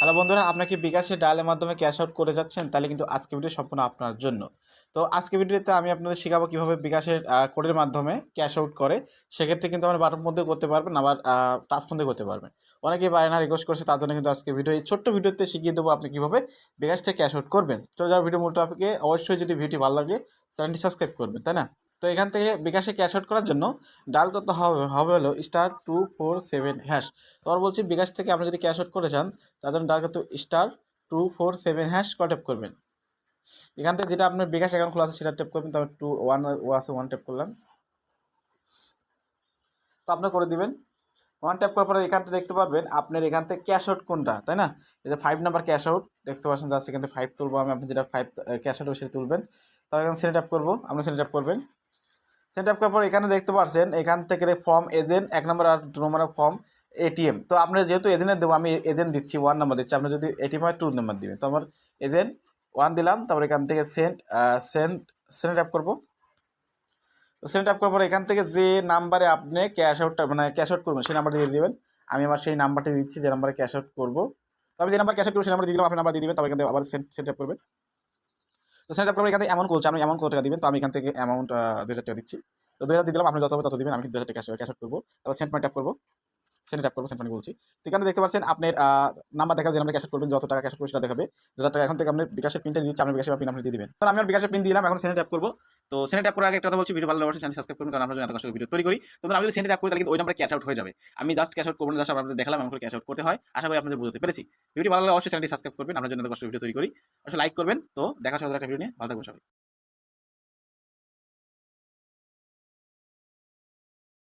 Hello বন্ধুরা আপনাকে বিকাশে ডায়ালের মাধ্যমে ক্যাশ আউট করে যাচ্ছেন? তাহলে কিন্তু আজকে ভিডিও সম্পূর্ণ আপনার জন্য। তো আজকে ভিডিওতে আমি আপনাদের শেখাবো কীভাবে বিকাশের কোডের মাধ্যমে ক্যাশ আউট করে। সেক্ষেত্রে কিন্তু আমরা বাটন মধ্যে করতে পারবেন, আবার টাচ মধ্যে করতে পারবেন। অনেকেই বায়না রিকোয়েস্ট করছে, তার জন্য কিন্তু আজকে ভিডিও এই ছোট্ট ভিডিওতে শিখিয়ে দেবো আপনি কীভাবে বিকাশ থেকে ক্যাশ আউট করবেন চলে যাওয়া ভিডিও টপিকে অবশ্যই যদি ভিডিওটি ভালো লাগে চ্যানেলটি সাবস্ক্রাইব করবেন, তাই না? তো এখান থেকে বিকাশে ক্যাশ আউট করার জন্য ডাল করতে হবে হবে হলো star two four seven hash তো আর বলছি বিকাশ থেকে আপনি যদি ক্যাশ আউট করে চান তার জন্য ডাল করতে star two four seven hash call tap করবেন। এখান থেকে যেটা আপনার বিকাশ অ্যাকাউন্ট খোলা আছে, সেটা ট্যাপ করবেন, তারপর টু ওয়ান আছে ওয়ান ট্যাপ করলাম। তো আপনার করে দিবেন। ওয়ান ট্যাপ করার পরে এখান থেকে দেখতে পারবেন, আপনার এখান থেকে ক্যাশ আউট কোনটা, তাই না? যে ফাইভ নাম্বার ক্যাশ আউট দেখতে পাচ্ছেন যাচ্ছে এখান থেকে ফাইভ তুলবো আমি, আপনি যেটা ফাইভ ক্যাশ আউট সেটা তুলবেন। তারপর এখানে সেটা ট্যাপ করব আপনি সেটা ট্যাপ করবেন। সেটা আপ করার পর এখানে দেখতে পাচ্ছেন এখান থেকে ফর্ম এজেন্ট এক নম্বর আর দু নম্বর ফর্ম এটিএম তো আমরা যেহেতু এজেন্টের দেবো, আমি এজেন্ট দিচ্ছি ওয়ান নাম্বার দিচ্ছি। আপনি যদি এটিএম হয় টু নাম্বার দিবেন। তো আমার এজেন্ট ওয়ান দিলাম, তারপর এখান থেকে সেন্ট সেন্ট সেন্ট আপ করব। তো সেন্ট আপ করার পর এখান থেকে যে নাম্বারে আপনি ক্যাশ আউটটা মানে ক্যাশ আউট করবেন, সেই নাম্বারটা দিয়ে দেবেন। আমি আমার সেই নাম্বারটি দিচ্ছি, যে নাম্বারে ক্যাশ আউট করব। তবে যে নাম্বার ক্যাশ আউট করব, সেই নাম্বার দিয়ে দিলাম, আপনি নাম্বার দিয়ে দিবেন, তারপর এখান থেকে আবার সেন্ট সেন্ট ট্যাপ করবেন। তো সেন্ট আপনার এখানে অ্যামাউন্ট করছে, আপনি অ্যামাউন্ট কত টাকা দিবেন? তো আমি এখান থেকে অ্যামাউন্ট দু হাজার টাকা দিচ্ছি। তো দুই হাজার দিলাম, আপনি যত হবে তত দিবেন, আমি দু হাজার টাকা ক্যাশ আউট করব। তারপর সেন্ট মানি ট্যাপ করব। সেন্ট ট্যাপ করব, সেন্ট মানি বলছি। তো এখানে দেখতে পাচ্ছেন আপনার নাম্বার দেখাবে যে নাম্বার ক্যাশ করবেন, যত টাকা ক্যাশ আউট সেটা দেখাবে। যত টাকা এখন থেকে আপনি বিকাশের পিনটা দিচ্ছি আপনি বিকাশের পিন আপনি দিয়ে দিবেন। তো আমি আমার বিকাশের পিন দিলাম, এখন সেন্ট ট্যাপ করব। তো সেন্ট ট্যাপ করার আগে একটা কথা বলছি ভিডিও ভালো লাগলে চ্যানেল সাবস্ক্রাইব করুন, কারণ আমরা এত কষ্ট ভিডিও তৈরি করি, তো আমি যদি সেন্ট ট্যাপ করি, তাহলে ওই নাম্বার ক্যাশ আউট হয়ে যাবে। আমি জাস্ট ক্যাশ আউট করব জাস্ট আপনাদের দেখালাম করে ক্যাশ আউট করতে হয়। আশা করি আপনাদের বুঝতে পেরেছি। ভিডিও ভালো লাগলে অবশ্যই চ্যানেলটি সাবস্ক্রাইব করবেন, আমরা জন্য কষ্ট ভিডিও তৈরি করি, অবশ্যই লাইক করবেন। তো দেখা সহ একটা ভিডিও নিয়ে। ভালো থাকবেন সবাই।